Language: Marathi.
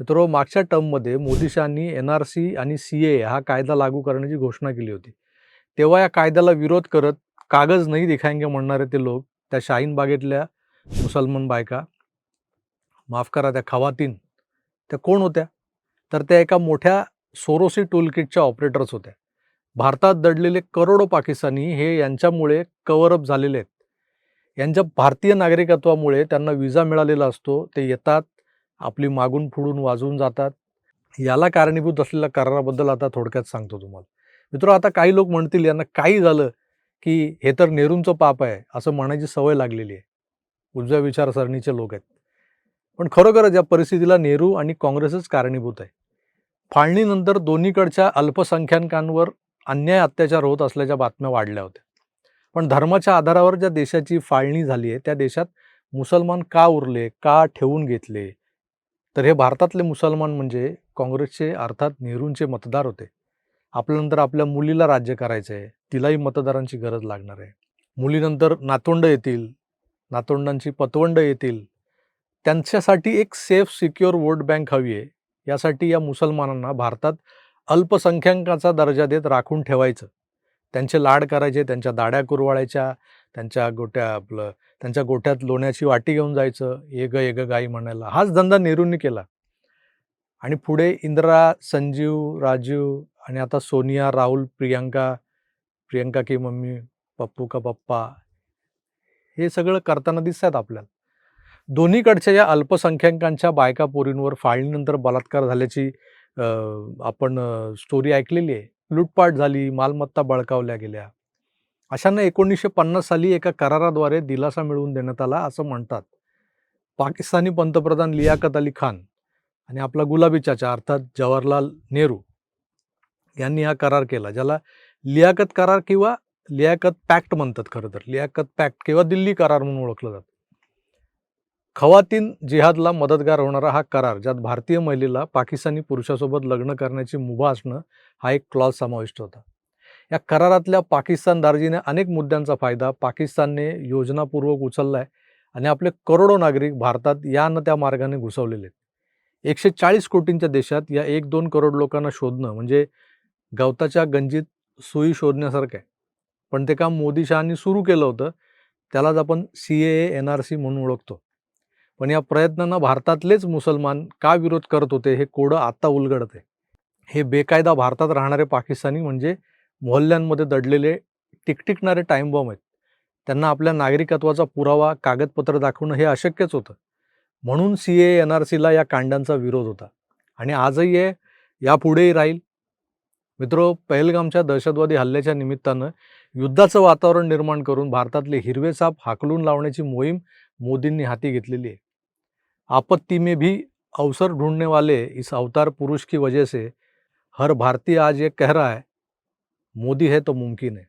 मित्र मागच्या टर्ममध्ये मोदी शहांनी एन आर सी आणि सी ए हा कायदा लागू करण्याची घोषणा केली होती. तेव्हा या कायद्याला विरोध करत कागज नाही दिखाएंगे म्हणणारे ते लोक त्या शाहीन बागेतल्या मुसलमान बायका माफ करा त्या खवातीन त्या कोण होत्या? तर त्या एका मोठ्या सोरोसी टूलकिटच्या ऑपरेटर्स होत्या. भारतात दडलेले करोडो पाकिस्तानी हे यांच्यामुळे कव्हरअप झालेले आहेत. यांच्या भारतीय नागरिकत्वामुळे त्यांना विजा मिळालेला असतो ते येतात आपली मागून फुडून वाजवून जातात. याला कारणीभूत असलेल्या कराराबद्दल आता थोडक्यात सांगतो तुम्हाला. मित्र आता काही लोक म्हणतील यांना काही झालं की हे तर नेहरूंचं पाप आहे असं म्हणायची सवय लागलेली आहे. उजव्या विचारसरणीचे लोक आहेत. पण खरोखरच या परिस्थितीला नेहरू आणि काँग्रेसच कारणीभूत आहे. फाळणीनंतर दोन्हीकडच्या अल्पसंख्याकांवर अन्याय अत्याचार होत असल्याच्या बातम्या वाढल्या होत्या. पण धर्माच्या आधारावर ज्या देशाची फाळणी झाली आहे त्या देशात मुसलमान का उरले का ठेवून घेतले तर हे भारतातले मुसलमान म्हणजे काँग्रेसचे अर्थात नेहरूंचे मतदार होते. आपल्यानंतर आपल्या मुलीला राज्य करायचं आहे तिलाही मतदारांची गरज लागणार आहे. मुलीनंतर नातोंड येतील नातोंडांची पतवंड येतील. त्यांच्यासाठी एक सेफ सिक्युअर वोट बँक हवी आहे. यासाठी या मुसलमानांना भारतात अल्पसंख्याकाचा दर्जा देत राखून ठेवायचं. त्यांचे लाड करायचे त्यांच्या दाड्या कुरवाळायच्या त्यांच्या गोट्या आपलं त्यांच्या गोठ्यात लोण्याची वाटी घेऊन जायचं येग येग गाई म्हणायला. हाच धंदा नेहरूंनी केला. आणि पुढे इंदिरा संजीव राजीव आणि आता सोनिया राहुल प्रियंका प्रियंका की मम्मी पप्पू का पप्पा हे सगळं करताना दिसतात आपल्याला. दोन्हीकडच्या या अल्पसंख्याकांच्या बायका पोरींवर फाळणीनंतर बलात्कार झाल्याची आपण स्टोरी ऐकलेली आहे. लूटपाट झाली मालमत्ता बळकावल्या गेल्या. अशांना एकोणीसशे पन्नास साली एका कराराद्वारे दिलासा मिळवून देण्यात आला असं म्हणतात. पाकिस्तानी पंतप्रधान लियाकत अली खान आणि आपला गुलाबी चाचा अर्थात जवाहरलाल नेहरू यांनी हा करार केला ज्याला लियाकत करार किंवा लियाकत पॅक्ट म्हणतात खरं तर. लियाकत पॅक्ट किंवा दिल्ली करार म्हणून ओळखलं जातं. खवातीन जिहादला मदतगार होणारा हा करार ज्यात भारतीय महिलेला पाकिस्तानी पुरुषासोबत लग्न करण्याची मुभा असणं हा एक क्लॉज समाविष्ट होता. या करारातल्या पाकिस्तान दार्जीने अनेक मुद्द्यांचा फायदा पाकिस्तानने योजनापूर्वक उचलला आहे आणि आपले करोडो नागरिक भारतात या न त्या मार्गाने घुसवलेले आहेत. एकशे चाळीस कोटींच्या देशात या एक दोन करोड लोकांना शोधणं म्हणजे गवताच्या गंजीत सुई शोधण्यासारखं आहे. पण ते काम मोदी शहांनी सुरू केलं होतं त्यालाच आपण C A N R C म्हणून ओळखतो. पण या प्रयत्नांना भारतातलेच मुसलमान का विरोध करत होते हे कोडं आत्ता उलगडत आहे. हे बेकायदा भारतात राहणारे पाकिस्तानी म्हणजे मोहल्ल्यांमध्ये दडलेले टिकटिकणारे टाईम बॉम्ब आहेत. त्यांना आपल्या नागरिकत्वाचा पुरावा कागदपत्र दाखवणं हे अशक्यच होतं. म्हणून सी ए एन आर सीला या कांडांचा विरोध होता. आणि आजही आहे यापुढेही राहील. मित्रो पहलगामच्या दहशतवादी हल्ल्याच्या निमित्तानं युद्धाचं वातावरण निर्माण करून भारतातले हिरवे साप हाकलून लावण्याची मोहीम मोदींनी हाती घेतलेली आहे. आपत्ती में भी अवसर ढूंढने वाले इस अवतार पुरुष की वजह से हर भारतीय आज ये कह रहा है मोदी है तो मुमकिन है।